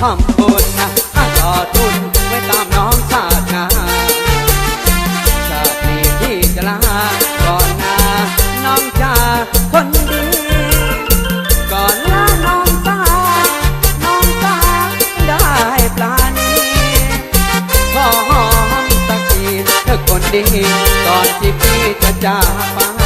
ทำบุญนะต่อทุนไว้ตามน้องชาตินาชาตินี้พี่จะลาก่อนนะน้องจ้าคนดีก่อนลาน้องตาน้องตาได้ปลานี้ขอหอมตะกีเธอคนดีก่อนที่พี่จะจากไป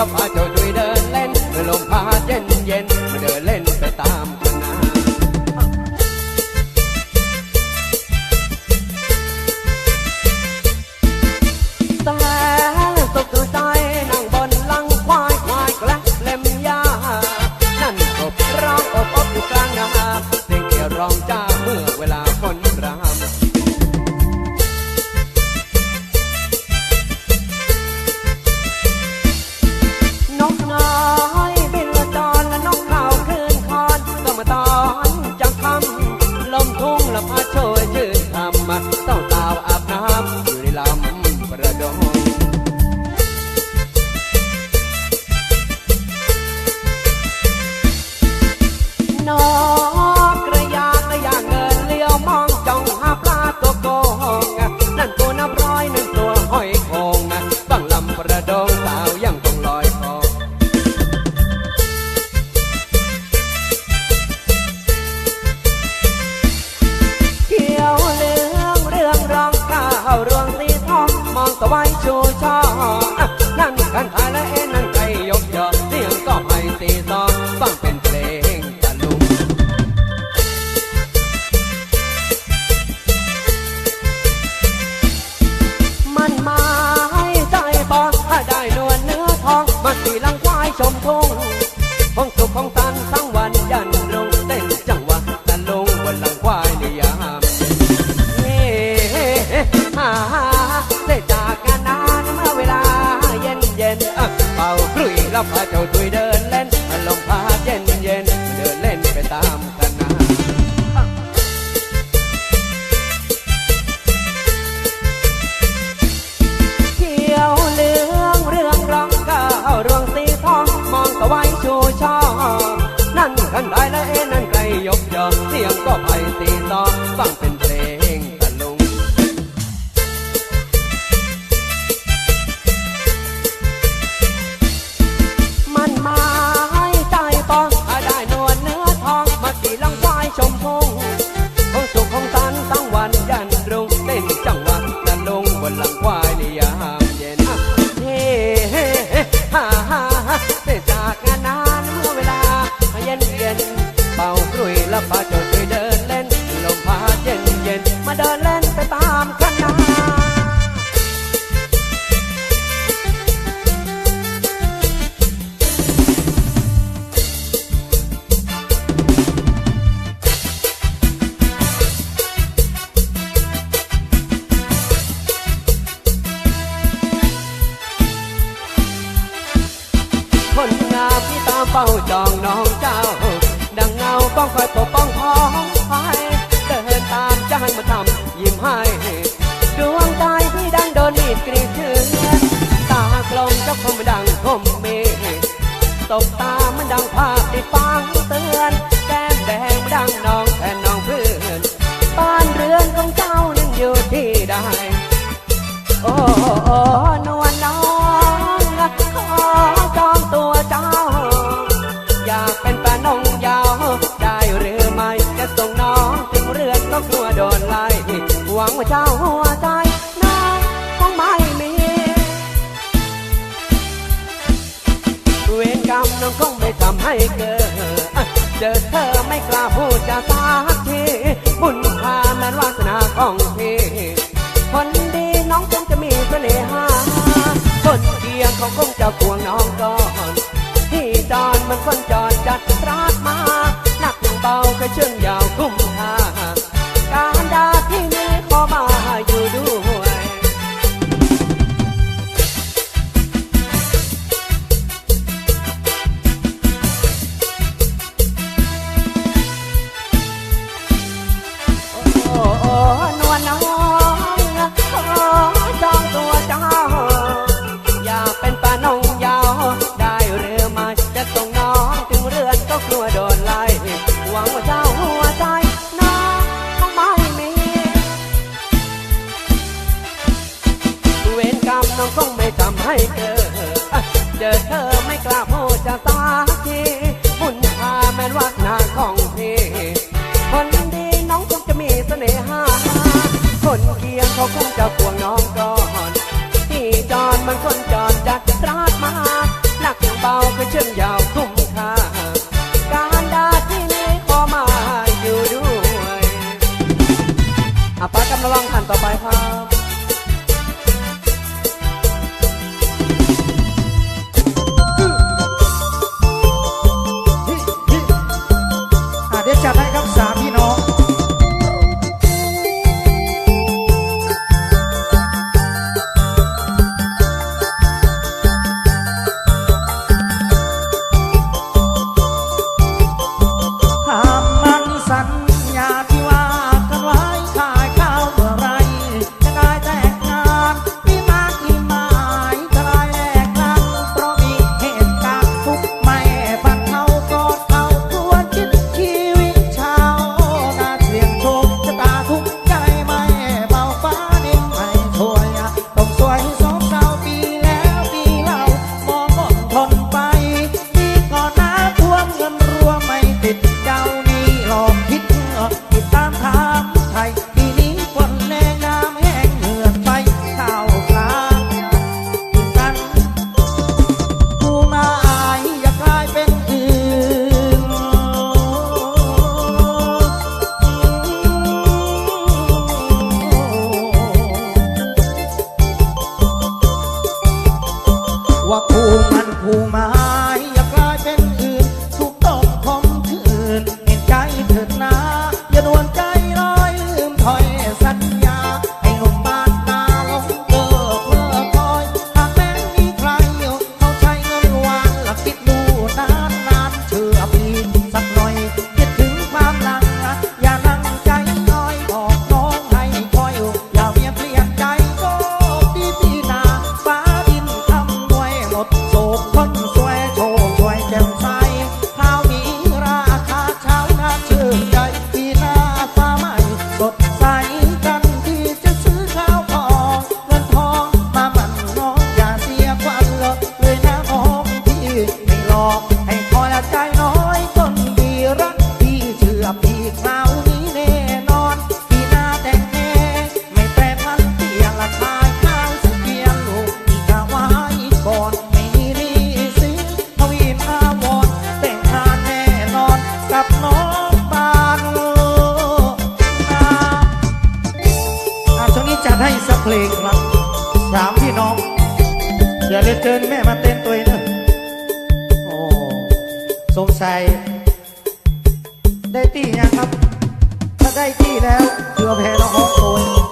love. I ลมทุ่งละพาโชย ชมทงห้องสุขของตันทั้งวันยันรงเต้นจังหวะตะลงวันหลังควายในยามเฮ้ฮ่าได้จากกันนานเมื่อเวลาเย็นเย็นเป่าครุยแล้ไป เฝ้าจองน้องเจ้า ดังเงาต้องคอยปกป้องพ้องพาเดินตามจะให้มาทำยิ้มให้ดวงใจที่ดังโดนนิดกรีดเชื้อตากลมเจ้าคมดังคมเมตบตามันดังภาพติดฟังเตือน เจ้าหัวใจน้องคงไม่มีเวรกรรมน้องคงไม่ทำให้เกิด เจอเธอไม่กล้าพูดจะสากทีบุญ ให้เธอเจอเธอ สงสัย ได้ที่ยังครับ ถ้าได้ที่แล้วเพื่อแพ้เราห้องโตน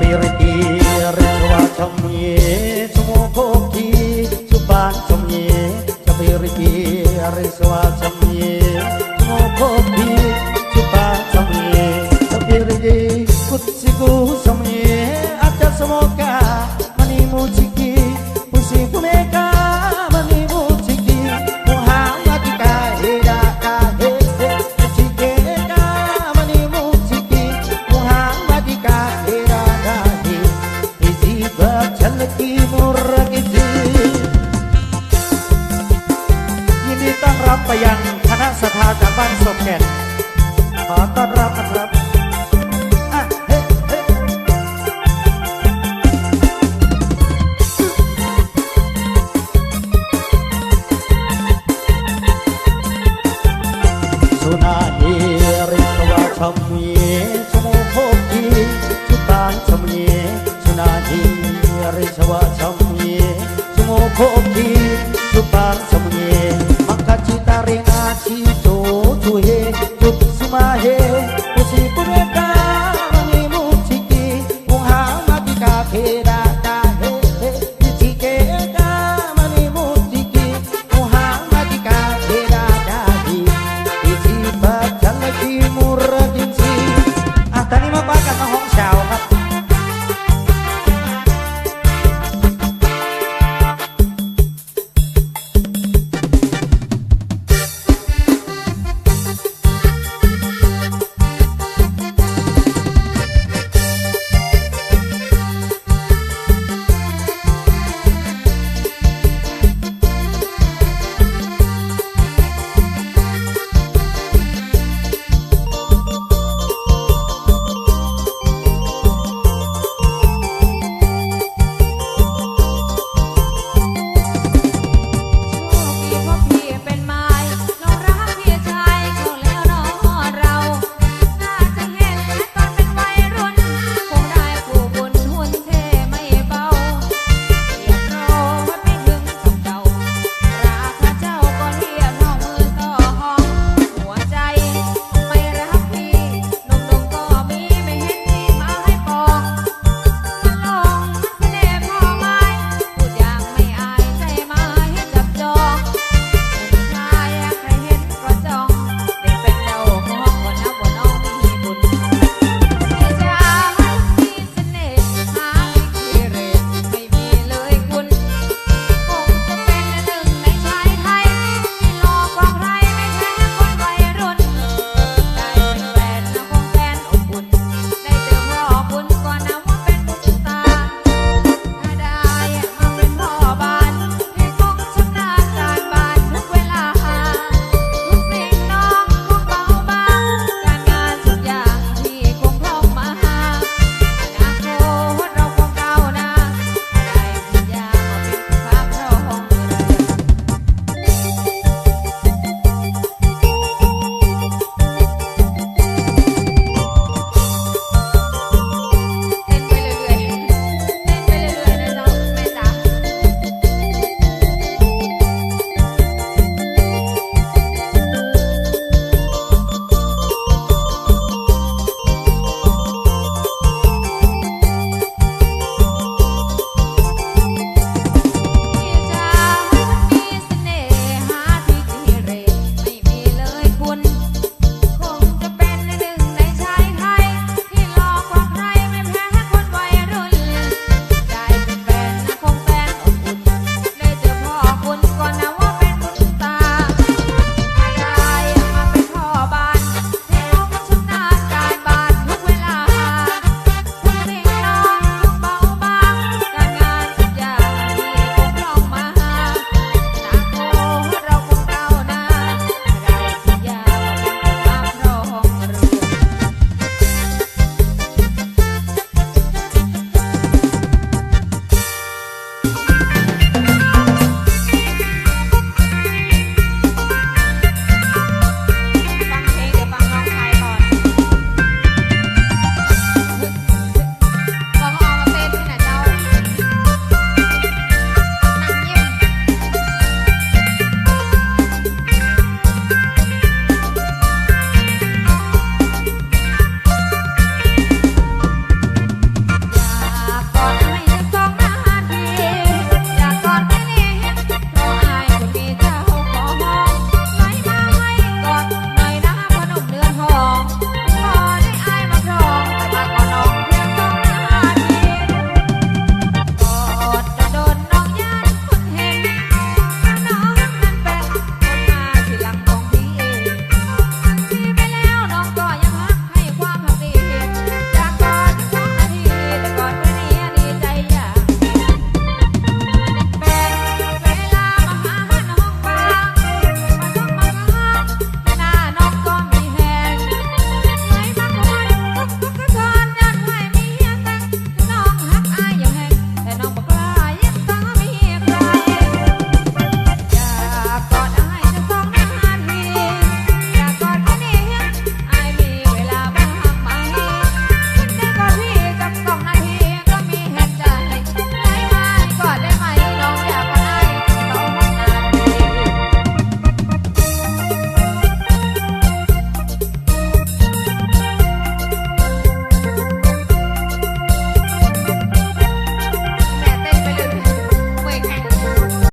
birikir cuacam ye